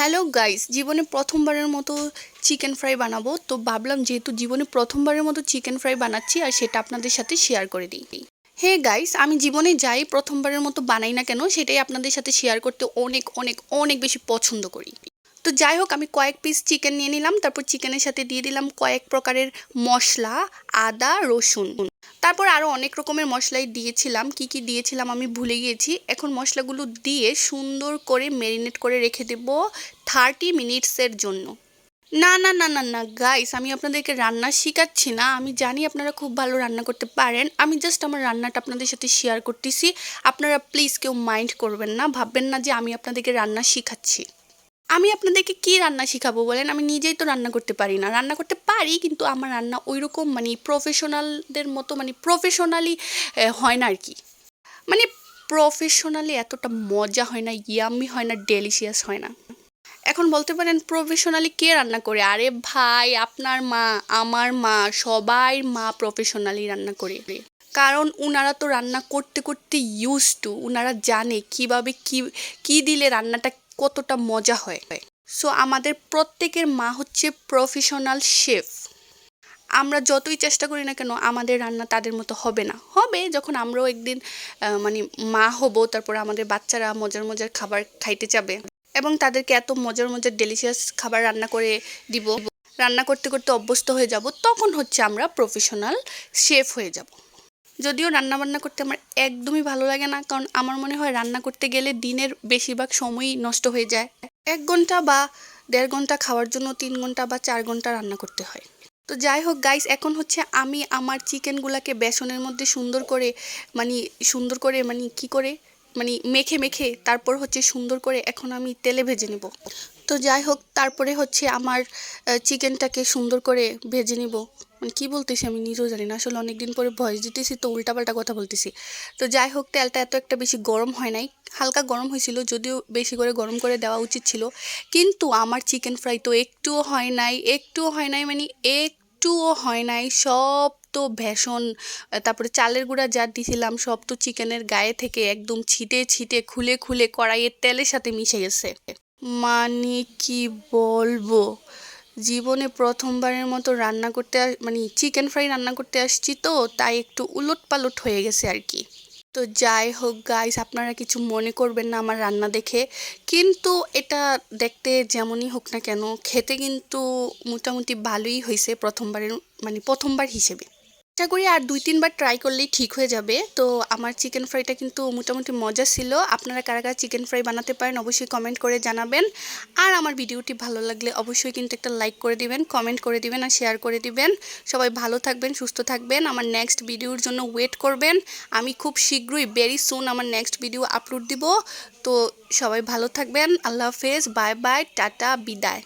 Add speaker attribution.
Speaker 1: Hello guys জীবনে প্রথমবারের মতো চিকেন ফ্রাই বানাবো। তো ভাবলাম যেহেতু জীবনে প্রথমবারের মতো চিকেন ফ্রাই বানাচ্ছি, আর সেটা আপনাদের সাথে শেয়ার করে দিই। হে গাইস আমি জীবনে যাই প্রথমবারের মতো বানাই না কেন, সেটাই আপনাদের সাথে শেয়ার করতে অনেক অনেক অনেক বেশি পছন্দ করি। তো যাই হোক আমি কয়েক পিস চিকেন নিয়ে নিলাম, তারপর চিকেনের সাথে দিয়ে দিলাম কয়েক প্রকারের মশলা, আদা, রসুন। তারপর আরও অনেক রকমের মশলাই দিয়েছিলাম। কি কি দিয়েছিলাম আমি ভুলে গিয়েছি। এখন মশলাগুলো দিয়ে সুন্দর করে ম্যারিনেট করে রেখে দেব থার্টি মিনিটসের জন্য। না না না না না গাইস আমি আপনাদেরকে রান্না শেখাচ্ছি না। আমি জানি আপনারা খুব ভালো রান্না করতে পারেন। আমি জাস্ট আমার রান্নাটা আপনাদের সাথে শেয়ার করতেছি। আপনারা প্লিজ কেউ মাইন্ড করবেন না, ভাববেন না যে আমি আপনাদেরকে রান্না শেখাচ্ছি। আমি আপনাদেরকে কি রান্না শেখাবো বলেন? আমি নিজেই তো রান্না করতে পারি না। রান্না করতে পারি, কিন্তু আমার রান্না ওই রকম মানে প্রফেশনালদের মতো মানে প্রফেশনালি হয় না আর কি মানে প্রফেশনালি এতটা মজা হয় না ইয়াম্মি হয় না ডেলিশিয়াস হয় না। এখন বলতে পারেন প্রফেশনালি কে রান্না করে? আরে ভাই, আপনার মা, আমার মা, সবাই মা প্রফেশনালি রান্না করে। কারণ উনারা তো রান্না করতে করতে ইউজ টু উনারা জানে কীভাবে কি কি দিলে রান্নাটা কতটা মজা হয়। সো আমাদের প্রত্যেকের মা হচ্ছে প্রফেশনাল শেফ আমরা যতই চেষ্টা করি না কেন, আমাদের রান্না তাদের মতো হবে না। হবে যখন আমরাও একদিন মানে মা হব, তারপর আমাদের বাচ্চারা মজার মজার খাবার খাইতে যাবে এবং তাদেরকে এত মজার মজার ডেলিশিয়াস খাবার রান্না করে দিব। রান্না করতে করতে অভ্যস্ত হয়ে যাব, তখন হচ্ছে আমরা প্রফেশনাল শেফ হয়ে যাব। যদিও রান্না বান্না করতে আমার একদমই ভালো লাগে না, কারণ আমার মনে হয় রান্না করতে গেলে দিনের বেশিরভাগ সময়ই নষ্ট হয়ে যায়। এক ঘণ্টা বা দেড় ঘণ্টা খাওয়ার জন্য তিন ঘণ্টা বা চার ঘণ্টা রান্না করতে হয়। তো যাই হোক গাইস এখন হচ্ছে আমি আমার চিকেনগুলোকে বেসনের মধ্যে সুন্দর করে মানে সুন্দর করে মানে কি করে মানে মেখে মেখে তারপর হচ্ছে সুন্দর করে এখন আমি তেলে ভেজে নেব। তো যাই হোক, তারপরে হচ্ছে আমার চিকেনটাকে সুন্দর করে ভেজে নিব। মানে কী বলতেছি আমি নিজেও জানি না, আসলে অনেক দিন পরে ভয়েস দিতেছি, তো উল্টাপাল্টা কথা বলতেছি। তো যাই হোক, তেলটা এত একটা বেশি গরম হয় নাই, হালকা গরম হয়েছিল, যদিও বেশি করে গরম করে দেওয়া উচিত ছিল। কিন্তু আমার চিকেন ফ্রাই তো একটুও হয় নাই, একটুও হয় নাই মানে একটুও হয় নাই, সব তো ভেষণ, তারপরে চালের গুঁড়া যা দিছিলাম সব তো চিকেনের গায়ে থেকে একদম ছিটে ছিটে খুলে খুলে কড়াইয়ের তেলের সাথে মিশে গেছে। মানে কি বলব? জীবনে প্রথমবারের মতো রান্না করতে মানে চিকেন ফ্রাই রান্না করতে আসছি তো, তাই একটু উলট পালট হয়ে গেছে আর কি। তো যাই হোক গাইস আপনারা কিছু মনে করবেন না আমার রান্না দেখে। কিন্তু এটা দেখতে যেমনই হোক না কেন, খেতে কিন্তু মোটামুটি ভালোই হয়েছে প্রথমবারের মানে প্রথমবার হিসেবে। আশা করি আর দুই তিনবার ট্রাই করলেই ঠিক হয়ে যাবে। তো আমার চিকেন ফ্রাইটা কিন্তু মোটামুটি মজা ছিল। আপনারা কারা কারা চিকেন ফ্রাই বানাতে পারেন অবশ্যই কমেন্ট করে জানাবেন। আর আমার ভিডিওটি ভালো লাগলে অবশ্যই কিন্তু একটা লাইক করে দিবেন কমেন্ট করে দিবেন আর শেয়ার করে দিবেন। সবাই ভালো থাকবেন, সুস্থ থাকবেন। আমার নেক্সট ভিডিওর জন্য ওয়েট করবেন। আমি খুব শীঘ্রই ভেরি সুন আমার নেক্সট ভিডিও আপলোড দিব। তো সবাই ভালো থাকবেন। আল্লাহ হাফেজ। Bye bye tata. বিদায়।